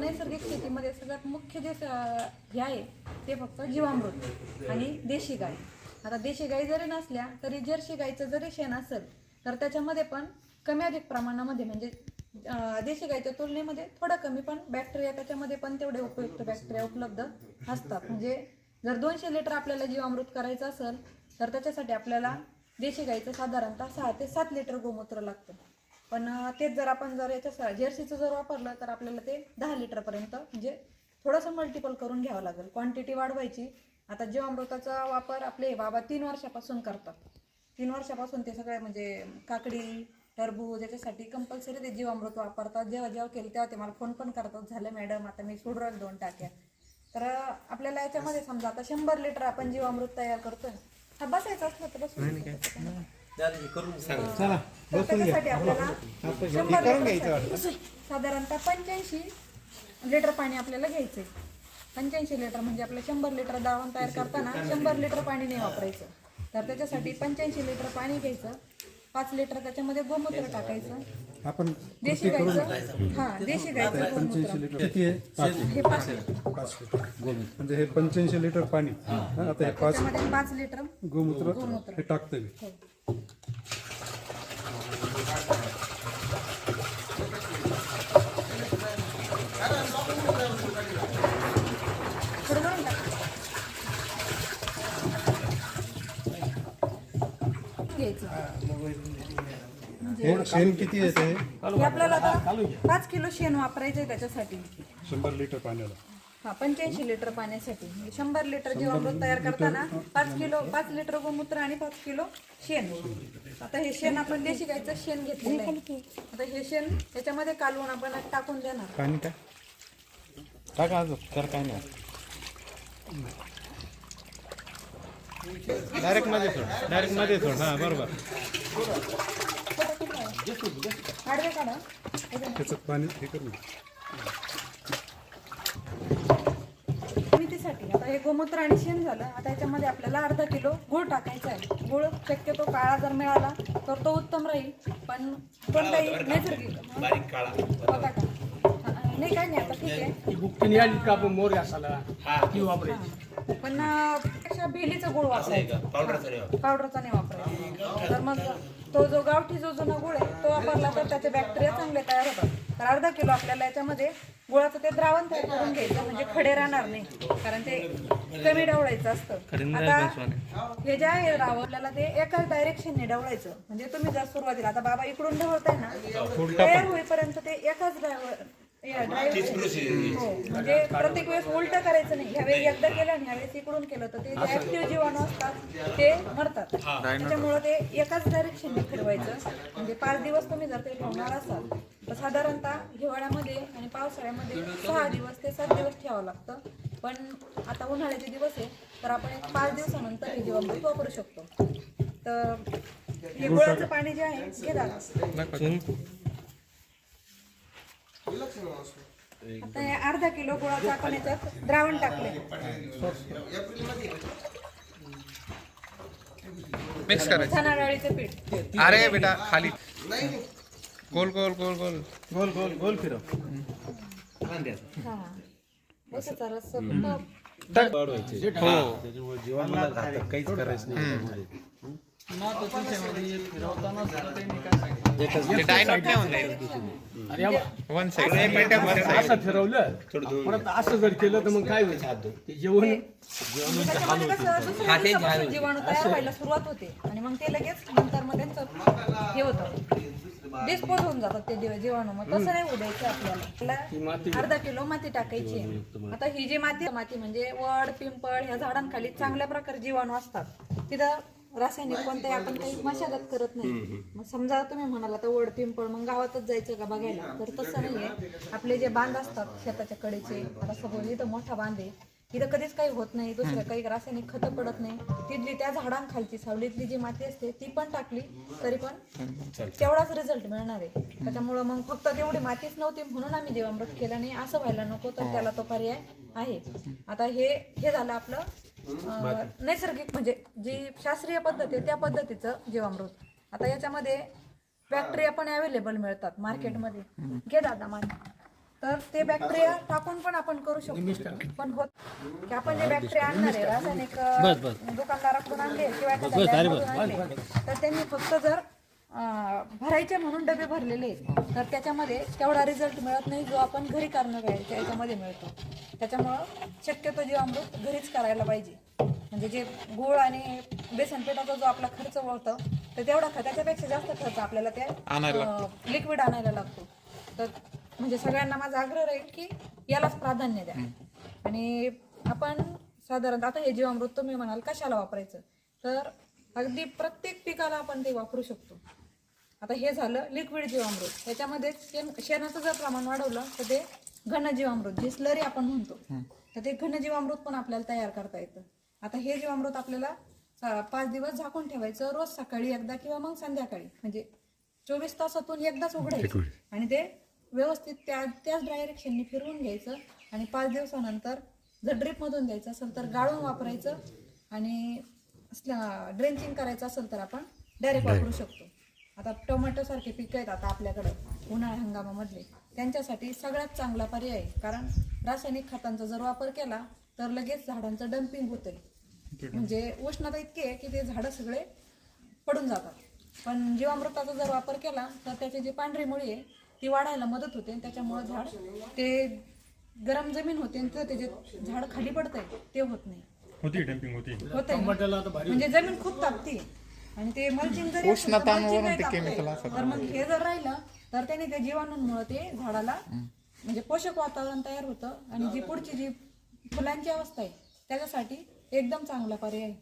नैसर्गिक शेतीमध्ये सगळ्यात मुख्य जे हे आहे ते फक्त जीवामृत आणि देशी गाय. आता देशी गाय जरी नसल्या तरी जर्सी गायचं जरी शेण असेल तर त्याच्यामध्ये पण कमी अधिक प्रमाणामध्ये म्हणजे देशी गायच्या तुलनेमध्ये थोडा कमी पण बॅक्टेरिया त्याच्यामध्ये पण तेवढे उपयुक्त बॅक्टेरिया उपलब्ध असतात. म्हणजे जर दोनशे लिटर आपल्याला जीवामृत करायचं असेल तर त्याच्यासाठी आपल्याला देशी गाईचं साधारणतः सहा ते सात लिटर गोमूत्र लागतं. पण तेच जर आपण जर याच्या जर्सीचं जर वापरलं तर आपल्याला ते दहा लिटरपर्यंत म्हणजे थोडंसं मल्टिपल करून घ्यावं लागेल. क्वांटिटी वाढवायची. आता जीवामृताचा वापर आपले बाबा तीन वर्षापासून करतात. तीन वर्षापासून ते सगळे म्हणजे काकडी टरबूज याच्यासाठी कंपल्सरी ते जीवामृत वापरतात. जेव्हा जेव्हा केलं तेव्हा ते मला फोन पण करतात. झालं मॅडम आता मी सोडू दोन टाक्या. तर आपल्याला याच्यामध्ये समजा आता शंभर लिटर आपण जीवामृत तयार करतोय. हा बसायचं असलं तर बसू चला तर त्याच्यासाठी आपल्याला शंभर लिटर साधारणतः पंच्याऐंशी लिटर पाणी आपल्याला घ्यायचंय. पंच्याऐंशी लिटर म्हणजे आपलं शंभर लिटर दावण तयार करताना शंभर लिटर पाणी नाही वापरायचं. तर त्याच्यासाठी पंच्याऐंशी लिटर पाणी घ्यायचं. पाच लिटर त्याच्यामध्ये गोमूत्र टाकायचं. आपण देशी गायचं हा देशी गायचं गोमूत्र. लिटर किती आहे? पाच हे पाच लिटर. पाच लिटर. म्हणजे हे पंच्याऐंशी लिटर पाणी. हा, आता हे पाच त्याच्यामध्ये पाच लिटर गोमूत्र हे टाकतं मी. हो. थोडं भरून टाका. घ्यायचं हे शेण किती आहे ते? हे आपल्याला आता पाच किलो शेण वापरायचंय त्याच्यासाठी. शंभर लिटर पाण्याला. हा पंच्याऐंशी लिटर पाण्यासाठी. म्हणजे शंभर लिटर जीवामृत तयार करताना पाच किलो पाच लिटर गोमूत्र आणि पाच किलो शेण. आता हे शेण आपण देशी गायचं शेण घेतलेलं आहे. आता हे शेण त्याच्यामध्ये कालवून आपण टाकून देणार. पाणी काय? टाका तर काय नाही. डायरेक्टमध्ये सोड. डायरेक्टमध्ये सोड. हा बरोबर. त्याचं पाणी हे करू आता हे गोमूत्र आणि शेण झालं. आता याच्यामध्ये आपल्याला अर्धा किलो गुळ टाकायचा आहे. गुळ शक्यतो काळा जर मिळाला तर तो उत्तम राहील. पण कोणताही नैसर्गिक. बारीक काळा. नाही काय नाही आता ठीक आहे. बुक्कीने आली का आपण मोर असाला ती वापरायची. पण अं, पेक्षा भेलीचा गुळ वापरायचा. पावडरचा नाही वापरायचा. तर मग तो जो गावठी जो जुना गुळ आहे तो वापरला तर त्याचे बॅक्टेरिया चांगले तयार होतात. तर अर्धा किलो आपल्याला याच्यामध्ये गुळाचं ते द्रावण तयार करून घ्यायचं म्हणजे खडे राहणार नाही. कारण ते कमी ढवळायचं असतं. आता हे जे आहे राव आपल्याला ते एकाच डायरेक्शनने ढवळायचं. म्हणजे तुम्ही जर सुरुवातीला आता बाबा इकडून ढवळताय ना तयार होईपर्यंत ते एकाच हो म्हणजे प्रत्येक वेळेस उलट करायचं नाही. ह्यावेळी एकदा केलं आणि ह्यावेळेस इकडून केलं तर ते जे ऍक्टिव्ह जीवाणू असतात ते मरतात. त्याच्यामुळे ते एकाच डायरेक्शनने फिरवायचं. म्हणजे पाच दिवस तुम्ही जर ते ठेवणार असाल तर साधारणतः हिवाळ्यामध्ये आणि पावसाळ्यामध्ये सहा दिवस ते सात दिवस ठेवावं लागतं. पण आता उन्हाळ्याचे दिवस आहे तर आपण एक पाच दिवसानंतर हे जीवामृत वापरू शकतो. तर हे गुळाचं पाणी जे आहे हे दादा आता हे अर्धा किलो गुळाचं आपण याच्यात द्रावण टाकले मिक्स करायचं. चणा डाळीचं पीठ अरे बेटा खाली. गोल गोल गोल गोल. गोल गोल गोल फिरव. हा. उसाचा रस फक्त ते डायनॉट नाही होऊन जाईल अरे वा. असं फिरवलं परत असं जर केलं तर मग काय होईल? ते जेवण त्याच्यामध्ये कसं दुसऱ्या दिवसापासून जीवाणू तयार व्हायला सुरुवात होते. आणि मग ते लगेच नंतर मग त्यांचं हे होतं. डिस्पोज होऊन जातात ते जीवाणू. मग तसं नाही द्यायचं आपल्याला. आपल्याला अर्धा किलो माती टाकायची आहे. आता ही जी माती माती म्हणजे वड पिंपळ ह्या झाडांखाली चांगल्या प्रकारे जीवाणू असतात. तिथं रासायनिक कोणत्याही आपण काही मशागत करत नाही. मग समजा तुम्ही म्हणाला तर वड पिंपळ मग गावातच जायचं का बघायला? तर तसं नाहीये. आपले जे बांध असतात शेताच्या कडेचे आता सपोज इथं मोठा बांध आहे. इथं कधीच काही होत नाही. दुसरं काही रासायनिक खतं पडत नाही. तिथली त्या झाडांखालची सावलीतली जी माती असते ती पण टाकली तरी पण तेवढाच रिझल्ट मिळणार आहे. त्याच्यामुळं मग फक्त तेवढी मातीच नव्हती म्हणून आम्ही जीवामृत केलं नाही. असं व्हायला नको तर त्याला तो पर्याय आहे. आता हे हे झालं आपलं अं, नैसर्गिक म्हणजे जी शास्त्रीय पद्धत आहे त्या पद्धतीचं जीवामृत. आता याच्यामध्ये बॅक्टेरिया पण अवेलेबल मिळतात मार्केटमध्ये घे दादा मान तर ते बॅक्टेरिया टाकून पण आपण करू शकतो. पण होत की आपण जे बॅक्टेरिया आणणार आहे रासायनिक अं, दुकानदाराकडून आणले किंवा एखाद्या लॅबमधून आणले तर त्यांनी फक्त जर भरायचे म्हणून डबे भरलेले आहेत, तर त्याच्यामध्ये तेवढा रिझल्ट मिळत नाही जो आपण घरी करणं पाहिजे याच्यामध्ये मिळतो. त्याच्यामुळं शक्यतो जीवामृत घरीच करायला पाहिजे. म्हणजे जे गुळ आणि बेसन पिठाचा जो आपला खर्च होतो तर तेवढा त्याच्यापेक्षा जास्त खर्च आपल्याला ते लिक्विड आणायला लागतो. तर म्हणजे सगळ्यांना माझा आग्रह राहील की यालाच प्राधान्य द्या. आणि आपण साधारणतः आता हे जीवामृत तुम्ही म्हणाल कशाला वापरायचं? तर अगदी प्रत्येक पिकाला आपण ते वापरू शकतो. आता हे झालं लिक्विड जीवामृत. त्याच्यामध्ये शेण शेणाचं जर प्रमाण वाढवलं तर ते घन जीवामृत जे स्लरी आपण म्हणतो तर ते घन जीवामृत पण आपल्याला तयार करता येतं. आता हे जीवामृत आपल्याला पाच दिवस झाकून ठेवायचं रोज सकाळी एकदा किंवा मग संध्याकाळी. म्हणजे चोवीस तासातून एकदाच उघडायचं. आणि ते व्यवस्थित त्या त्याच डायरेक्शननी फिरवून घ्यायचं आणि पाच दिवसानंतर जर ड्रिपमधून द्यायचं असेल तर गाळून वापरायचं आणि ड्रेंचिंग करायचं असेल तर आपण डायरेक्ट वापरू शकतो. आता टोमॅटो सारखे पिकं आहेत आता आपल्याकडं उन्हाळा हंगामामधले. त्यांच्यासाठी सगळ्यात चांगला पर्याय आहे. कारण रासायनिक खतांचा जर वापर केला तर लगेच झाडांचं डम्पिंग होतंय. म्हणजे उष्णता इतकी आहे की ते झाडं सगळे पडून जातात. पण जीवामृताचा जर वापर केला तर त्याची जी पांढरी मुळी आहे ती वाढायला मदत होते. आणि त्याच्यामुळं झाड ते गरम जमीन होते आणि ते त्याचे झाड खाली पडतंय ते होत नाही. होती डम्पिंग होती. भारी म्हणजे जमीन खूप तापते आणि ते मल्चिंग जरी असेल तर mulching आहे तापतंय. तर मग हे जर राहिलं तर त्याने त्या जीवाणूंमुळे ते झाडाला म्हणजे पोषक वातावरण तयार होतं. आणि जी पुढची जी फुलांची अवस्था आहे त्याच्यासाठी एकदम चांगला पर्याय आहे.